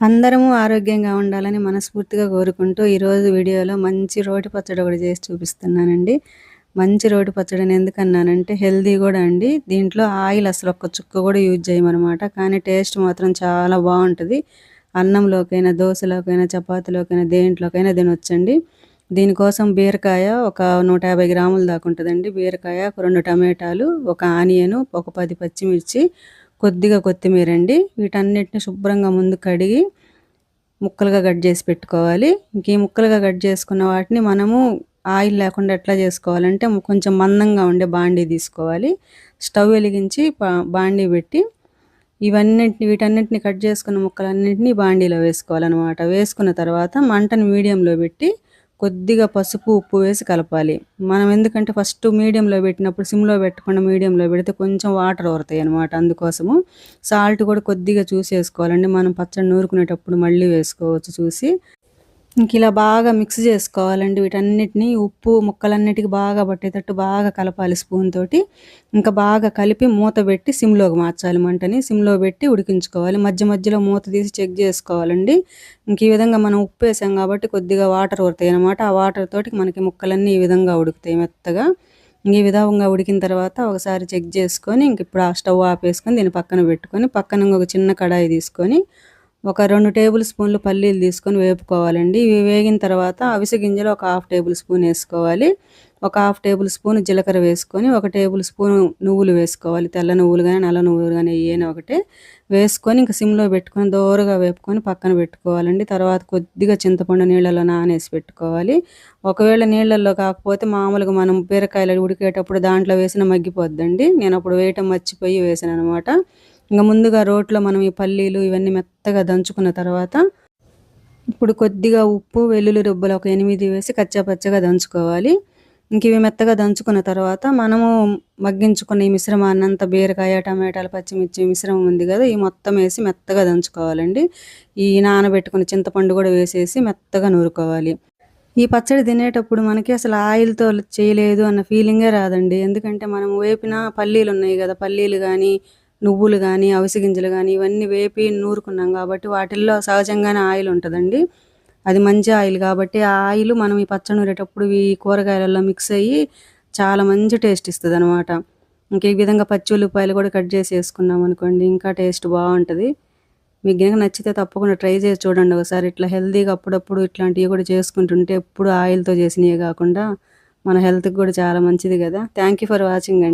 అందరము ఆరోగ్యంగా ఉండాలని మనస్ఫూర్తిగా కోరుకుంటూ ఈరోజు వీడియోలో మంచి రోటి పచ్చడి ఒకటి చేసి చూపిస్తున్నానండి. మంచి రోటి పచ్చడిని ఎందుకన్నానంటే హెల్దీ కూడా అండి. దీంట్లో ఆయిల్ అసలు ఒక్క చుక్క కూడా యూజ్ చేయమన్నమాట. కానీ టేస్ట్ మాత్రం చాలా బాగుంటుంది. అన్నంలోకైనా దోశలోకైనా చపాతీలోకైనా దేంట్లోకైనా తినొచ్చండి. దీనికోసం బీరకాయ ఒక నూట యాభై గ్రాముల దాకా ఉంటుందండి. బీరకాయ ఒక రెండు టమాటాలు ఒక ఆనియను ఒక పది పచ్చిమిర్చి కొద్దిగా కొత్తిమీర అండి. వీటన్నిటిని శుభ్రంగా ముందు కడిగి ముక్కలుగా కట్ చేసి పెట్టుకోవాలి. ఇంక ఈ ముక్కలుగా కట్ చేసుకున్న వాటిని మనము ఆయిల్ లేకుండా ఎట్లా చేసుకోవాలంటే కొంచెం మందంగా ఉండే బాండీ తీసుకోవాలి. స్టవ్ వెలిగించి బాండీ పెట్టి ఇవన్నిటిని వీటన్నిటిని కట్ చేసుకున్న ముక్కలన్నింటినీ బాండీలో వేసుకోవాలన్నమాట. వేసుకున్న తర్వాత మంటను మీడియంలో పెట్టి కొద్దిగా పసుపు ఉప్పు వేసి కలపాలి. మనం ఎందుకంటే ఫస్ట్ మీడియంలో పెట్టినప్పుడు సిమ్లో పెట్టకుండా మీడియంలో పెడితే కొంచెం వాటర్ ఊరుతాయి అనమాట అందుకోసము సాల్ట్ కూడా కొద్దిగా చూసి వేసుకోవాలండి మనం పచ్చడి నూరుకునేటప్పుడు మళ్ళీ వేసుకోవచ్చు చూసి. ఇంక ఇలా బాగా మిక్స్ చేసుకోవాలండి వీటన్నిటిని. ఉప్పు ముక్కలన్నిటికీ బాగా పట్టేటట్టు బాగా కలపాలి స్పూన్ తోటి. ఇంకా బాగా కలిపి మూత పెట్టి సిమ్లోకి మార్చాలి మంటని. సిమ్లో పెట్టి ఉడికించుకోవాలి. మధ్య మధ్యలో మూత తీసి చెక్ చేసుకోవాలండి. ఇంక ఈ విధంగా మనం ఉప్పు వేసాం కాబట్టి కొద్దిగా వాటర్ ఉడతాయి అనమాట ఆ వాటర్ తోటి మనకి ముక్కలన్నీ ఈ విధంగా ఉడుకుతాయి మెత్తగా. ఈ విధంగా ఉడికిన తర్వాత ఒకసారి చెక్ చేసుకొని ఇంక ఇప్పుడు ఆ స్టవ్ ఆపేసుకొని దీన్ని పక్కన పెట్టుకొని పక్కన ఒక చిన్న కడాయి తీసుకొని ఒక రెండు టేబుల్ స్పూన్లు పల్లీలు తీసుకొని వేపుకోవాలండి. ఇవి వేగిన తర్వాత అవిసె గింజలు ఒక హాఫ్ టేబుల్ స్పూన్ వేసుకోవాలి. ఒక హాఫ్ టేబుల్ స్పూన్ జీలకర్ర వేసుకొని ఒక టేబుల్ స్పూన్ నువ్వులు వేసుకోవాలి. తెల్ల నువ్వులు కానీ నల్ల నువ్వులు కానీ ఏమైనా ఒకటే వేసుకొని ఇంకా సిమ్లో పెట్టుకొని దోరగా వేపుకొని పక్కన పెట్టుకోవాలండి. తర్వాత కొద్దిగా చింతపండు నీళ్ళలో నానేసి పెట్టుకోవాలి. ఒకవేళ నీళ్ళల్లో కాకపోతే మామూలుగా మనం బీరకాయలు ఉడికేటప్పుడు దాంట్లో వేసిన మగ్గిపోద్దండి. నేను అప్పుడు వేయటం మర్చిపోయి వేసాను అనమాట ఇంకా ముందుగా రోట్లో మనం ఈ పల్లీలు ఇవన్నీ మెత్తగా దంచుకున్న తర్వాత ఇప్పుడు కొద్దిగా ఉప్పు వెల్లుల్లి రుబ్బలు ఒక ఎనిమిది వేసి కచ్చాపచ్చగా దంచుకోవాలి. ఇంక ఇవి మెత్తగా దంచుకున్న తర్వాత మనము మగ్గించుకున్న ఈ మిశ్రమాన్ని అంతా బీరకాయ టమాటాలు పచ్చిమిర్చి మిశ్రమం ఉంది కదా ఈ మొత్తం వేసి మెత్తగా దంచుకోవాలండి. ఈ నానబెట్టుకున్న చింతపండు కూడా వేసేసి మెత్తగా నూరుకోవాలి. ఈ పచ్చడి తినేటప్పుడు మనకి అసలు ఆయిల్తో చేయలేదు అన్న ఫీలింగే రాదండి. ఎందుకంటే మనం వేపిన పల్లీలు ఉన్నాయి కదా పల్లీలు కానీ నువ్వులు కానీ అవిసె గింజలు కానీ ఇవన్నీ వేపి నూరుకున్నాం కాబట్టి వాటిల్లో సహజంగానే ఆయిల్ ఉంటుందండి. అది మంచి ఆయిల్ కాబట్టి ఆ ఆయిల్ మనం ఈ పచ్చడి నూరేటప్పుడు ఈ కూరగాయలలో మిక్స్ అయ్యి చాలా మంచి టేస్ట్ ఇస్తుంది అనమాట ఇంకా ఈ విధంగా పచ్చి ఉల్లిపాయలు కూడా కట్ చేసి వేసుకున్నాం అనుకోండి ఇంకా టేస్ట్ బాగుంటుంది. మీకు కనుక నచ్చితే తప్పకుండా ట్రై చేసి చూడండి ఒకసారి. ఇట్లా హెల్తీగా అప్పుడప్పుడు ఇట్లాంటివి కూడా చేసుకుంటుంటే ఎప్పుడు ఆయిల్తో చేసినవి కాకుండా మన హెల్త్కి కూడా చాలా మంచిది కదా. థ్యాంక్ ఫర్ వాచింగ్ అండి.